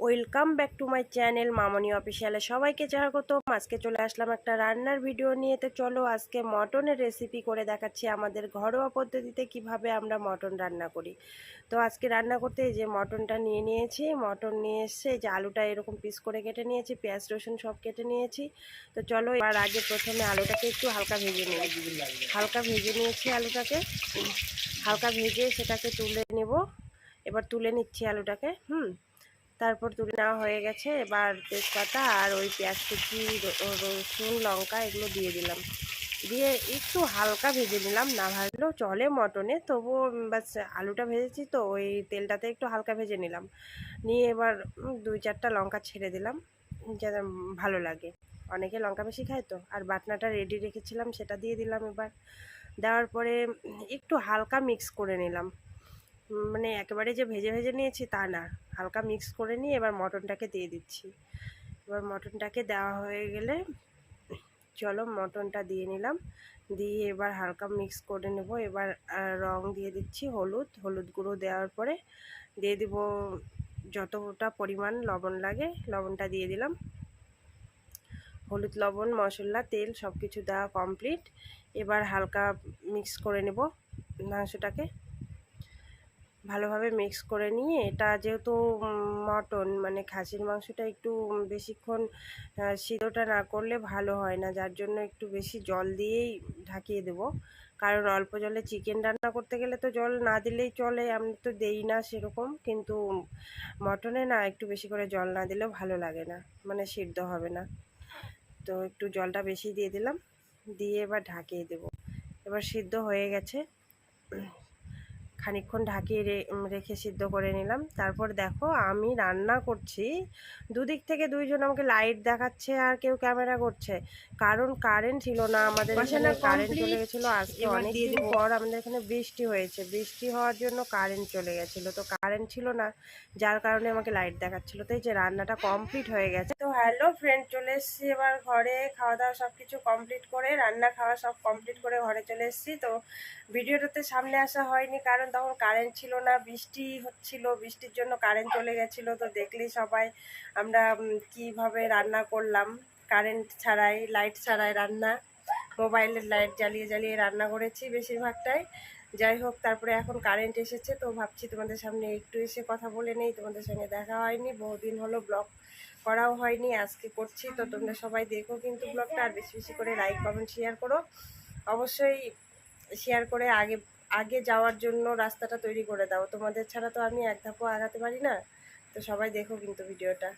Welcome back to my channel Mamoni অফিসিয়ালে সবাইকে স্বাগত আজকে চলে আসলাম একটা রান্নার ভিডিও নিয়ে। তো চলো আজকে মটনের রেসিপি করে দেখাচ্ছি আমাদের ঘরোয়া পদ্ধতিতে কীভাবে আমরা মটন রান্না করি। তো আজকে রান্না করতে যে মটনটা নিয়ে নিয়েছি। মটন নিয়ে এই যে আলুটা এরকম পিস করে কেটে নিয়েছি, পেঁয়াজ, রসুন সব কেটে নিয়েছি। তো চলো এবার আগে প্রথমে আলুটাকে একটু হালকা ভেজে নিই হালকা ভেজে নিয়েছি আলুটাকে। হালকা ভেজে সেটাকে তুলে নেব। এবার তুলে নিচ্ছি আলুটাকে। হুম? তারপর তুলে নেওয়া হয়ে গেছে। এবার তেজপাতা আর ওই পেঁয়াজ কুচি রসুন, লঙ্কা এগুলো দিয়ে দিলাম। দিয়ে একটু হালকা ভেজে নিলাম। না ভাজলেও চলে মটনে। তবুও বাস আলুটা ভেজেছি তো ওই তেলটাতে একটু হালকা ভেজে নিলাম। নিয়ে এবার দুই চারটা লঙ্কা ছেড়ে দিলাম, যাতে ভালো লাগে। অনেকে লঙ্কা বেশি খায় তো। আর বাটনাটা রেডি রেখেছিলাম, সেটা দিয়ে দিলাম এবার। দেওয়ার পরে একটু হালকা মিক্স করে নিলাম। মানে একেবারে যে ভেজে ভেজে নিয়েছি তা না। হালকা মিক্স করে নিয়ে এবার মটনটাকে দিয়ে দিচ্ছি। এবার মটনটাকে দেওয়া হয়ে গেলে চলো মটনটা দিয়ে নিলাম। দিয়ে এবার হালকা মিক্স করে নেব। এবার রং দিয়ে দিচ্ছি হলুদ। হলুদ গুঁড়ো দেওয়ার পরে দিয়ে দিব যতটা পরিমাণ লবণ লাগে, লবণটা দিয়ে দিলাম। হলুদ, লবণ, মশলা, তেল সব কিছু দেওয়া কমপ্লিট এবার হালকা মিক্স করে নেব মাংসটাকে। ভালোভাবে মিক্স করে নিয়ে এটা যেহেতু মটন মানে খাসির মাংসটা একটু বেশিক্ষণ সিদ্ধটা না করলে ভালো হয় না। যার জন্য একটু বেশি জল দিয়েই ঢাকিয়ে দেব। কারণ অল্প জলে চিকেন রান্না করতে গেলে তো জল না দিলেই চলে, আমি তো দেই না সেরকম। কিন্তু মটনে না একটু বেশি করে জল না দিলেও ভালো লাগে না মানে সিদ্ধ হবে না। তো একটু জলটা বেশি দিয়ে দিলাম, দিয়ে এবার ঢাকিয়ে দেব। এবার সিদ্ধ হয়ে গেছে। খানিকক্ষণ ঢাকিয়ে রেখে সিদ্ধ করে নিলাম। তারপর দেখো আমি রান্না করছি। দুদিক থেকে দুইজন আমাকে লাইট দেখাচ্ছে আর কেউ ক্যামেরা করছে। কারণ কারেন্ট ছিল না আমাদের এখানে কারেন্ট চলে গেছিল আজকে এবার অনেক দিন পর আমাদের এখানে বৃষ্টি হয়েছে। বৃষ্টি হওয়ার জন্য কারেন্ট চলে গেছিল। তো কারেন্ট ছিল না যার কারণে আমাকে লাইট দেখাচ্ছিলো। তো এই যে রান্নাটা কমপ্লিট হয়ে গেছে। হ্যালো ফ্রেন্ড চলে এসেছি এবার ঘরে। খাওয়া দাওয়া সব কিছু কমপ্লিট করে রান্না খাওয়া সব কমপ্লিট করে ঘরে চলে এসেছি। তো ভিডিওটাতে সামনে আসা হয়নি কারণ তখন কারেন্ট ছিল না, বৃষ্টি হচ্ছিল, বৃষ্টির জন্য কারেন্ট চলে গেছিল। তো দেখলেই সবাই আমরা কীভাবে রান্না করলাম। কারেন্ট ছাড়াই লাইট ছাড়াই রান্না মোবাইলের লাইট জ্বালিয়ে জ্বালিয়ে রান্না করেছি বেশিরভাগটাই। যাই হোক, তারপরে এখন কারেন্ট এসেছে, তো ভাবছি তোমাদের সামনে একটু এসে কথা বলে নেই, তোমাদের সঙ্গে দেখা হয়নি, বহুদিন হলো ব্লগ করাও হয়নি, আজকে করছি, তো তোমরা সবাই দেখো কিন্তু ব্লগটা আর বেশি বেশি করে লাইক কমেন্ট শেয়ার করো। অবশ্যই শেয়ার করে আগে আগে যাওয়ার জন্য রাস্তাটা তৈরি করে দাও, তোমাদের ছাড়া তো আমি এক ধাপও আগাতে পারি না, তো সবাই দেখো কিন্তু ভিডিওটা